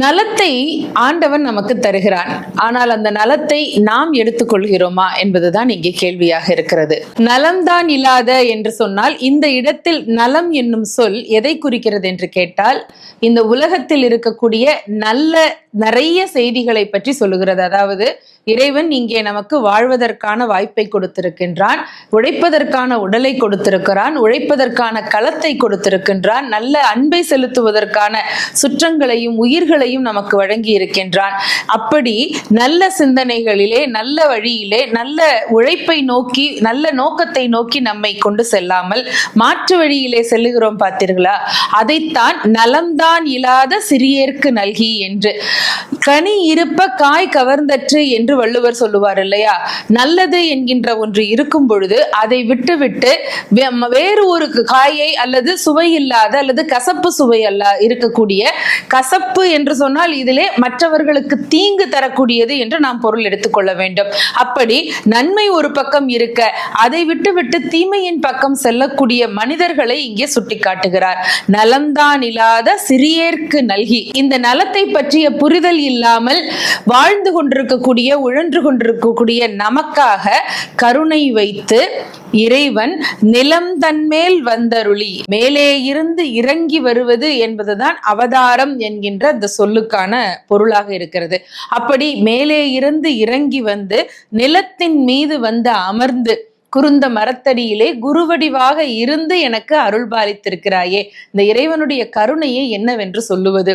நலத்தை ஆண்டவன் நமக்கு தருகிறான். ஆனால் அந்த நலத்தை நாம் எடுத்துக்கொள்கிறோமா என்பதுதான் இங்கே கேள்வியாக இருக்கிறது. நலம்தான் இல்லாத என்று சொன்னால் இந்த இடத்தில் நலம் என்னும் சொல் எதை குறிக்கிறது என்று கேட்டால் இந்த உலகத்தில் இருக்கக்கூடிய நல்ல நிறைய செய்திகளை பற்றி சொல்லுகிறது. அதாவது இறைவன் இங்கே நமக்கு வாழ்வதற்கான வாய்ப்பை கொடுத்திருக்கின்றான் உழைப்பதற்கான உடலை கொடுத்திருக்கிறான் உழைப்பதற்கான களத்தை கொடுத்திருக்கின்றான் நல்ல அன்பை செலுத்துவதற்கான சுற்றங்களையும் உயிர்களையும் நமக்கு வழங்கி இருக்கின்றான் அப்படி நல்ல சிந்தனைகளிலே நல்ல வழியிலே நல்ல உழைப்பை நோக்கி நல்ல நோக்கத்தை நோக்கி நம்மை கொண்டு செல்லாமல் மாற்று வழியிலே செல்லுகிறோம் பார்த்தீர்களா? அதைத்தான் நலம்தான் இல்லாத சிறியேற்கு நல்கி என்று. கனி இருப்ப காய் கவர்ந்தற்று என்று வள்ளுவர் சொல்லுவார் இல்லையா? நல்லது என்கின்ற ஒன்று இருக்கும் பொழுது அதை விட்டுவிட்டு வேறு ஒரு காயை அல்லது சுவை இல்லாத அல்லது கசப்பு சுவை அல்ல இருக்கக்கூடிய கசப்பு என்று சொன்னால் இதிலே மற்றவர்களுக்கு தீங்கு தரக்கூடியது என்று நாம் பொருள் எடுத்துக்கொள்ள வேண்டும். அப்படி நன்மை ஒரு பக்கம் இருக்க அதை விட்டுவிட்டு தீமையின் பக்கம் செல்லக்கூடிய மனிதர்களை இங்கே சுட்டிக்காட்டுகிறார். நலம்தான் இல்லாத சிறியேற்கு நல்கி. இந்த நலத்தை பற்றிய புரிதல் இல்லாமல் வாழ்ந்து கொண்டிருக்கக்கூடிய உழன்று கொண்டிருக்கக்கூடிய நமக்காக கருணை வைத்து இறைவன் நிலம் தன்மேல் வந்தருளி மேலே இருந்து இறங்கி வருவது என்பதுதான் அவதாரம் என்கின்ற அந்த சொல்லுக்கான பொருளாக இருக்கிறது. அப்படி மேலே இருந்து இறங்கி வந்து நிலத்தின் மீது வந்து அமர்ந்து குறுந்த மரத்தடியிலே குருவடிவாக இருந்து எனக்கு அருள் பாலித்திருக்கிறாயே இந்த இறைவனுடைய கருணையை என்னவென்று சொல்லுவது?